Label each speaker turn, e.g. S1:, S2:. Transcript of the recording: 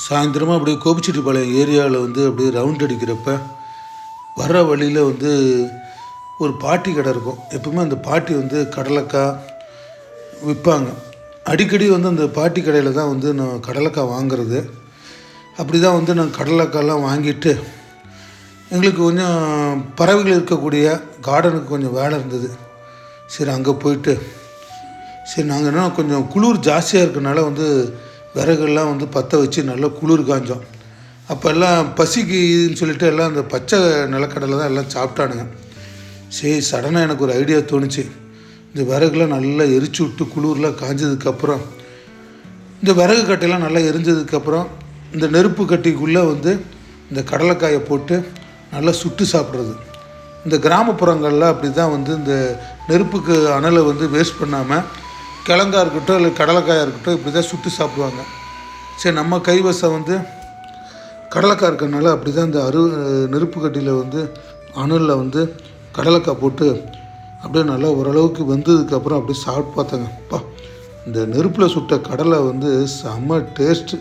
S1: சாயந்தரமாக அப்படியே கோபிச்செட்டிப்பாளையம் ஏரியாவில் வந்து அப்படியே ரவுண்ட் அடிக்கிறப்ப வர்ற வழியில் வந்து ஒரு பாட்டி கடை இருக்கும். எப்பவுமே அந்த பாட்டி வந்து கடலைக்காய் விற்பாங்க அடிக்கடி வந்து அந்த பாட்டி கடையில் தான் வந்து நான் கடலைக்காய் வாங்குறது. அப்படி தான் வந்து நான் கடலைக்காய்லாம் வாங்கிட்டு எங்களுக்கு கொஞ்சம் பறவைகள் இருக்கக்கூடிய கார்டனுக்கு கொஞ்சம் வேலை இருந்தது. சரி அங்கே போயிட்டு சரி நாங்கள் என்ன கொஞ்சம் குளிர் ஜாஸ்தியாக இருக்கனால வந்து விறகுலாம் வந்து பற்ற வச்சு நல்லா குளிர் காஞ்சோம். அப்போ எல்லாம் பசிக்குன்னு சொல்லிட்டு எல்லாம் அந்த பச்சை நிலக்கடலை தான் எல்லாம் சாப்பிட்டானுங்க. சரி சடனாக எனக்கு ஒரு ஐடியா தோணுச்சு. இந்த விறகுலாம் நல்லா எரிச்சு விட்டு குளிர்லாம் காஞ்சதுக்கப்புறம் இந்த விறகு கட்டையெல்லாம் நல்லா எரிஞ்சதுக்கப்புறம் இந்த நெருப்பு கட்டிக்குள்ளே வந்து இந்த கடலைக்காயை போட்டு நல்லா சுட்டு சாப்பிட்றது. இந்த கிராமப்புறங்களில் அப்படி தான் வந்து இந்த நெருப்புக்கு அனலை வந்து வேஸ்ட் பண்ணாமல் கிழங்கா இருக்கட்டும் இல்லை கடலைக்காயாக இருக்கட்டும் இப்படி தான் சுட்டு சாப்பிடுவாங்க. சரி நம்ம கைவசம் வந்து கடலைக்காய் இருக்கறனால அப்படி தான் இந்த அரு நெருப்பு கட்டியில் வந்து அணிலில் வந்து கடலைக்காய் போட்டு அப்படியே நல்லா ஓரளவுக்கு வெந்ததுக்கப்புறம் அப்படியே சாப்பிட்டு பார்த்தாங்க. அப்பா இந்த நெருப்பில் சுட்ட கடலை வந்து செம்ம டேஸ்ட்டு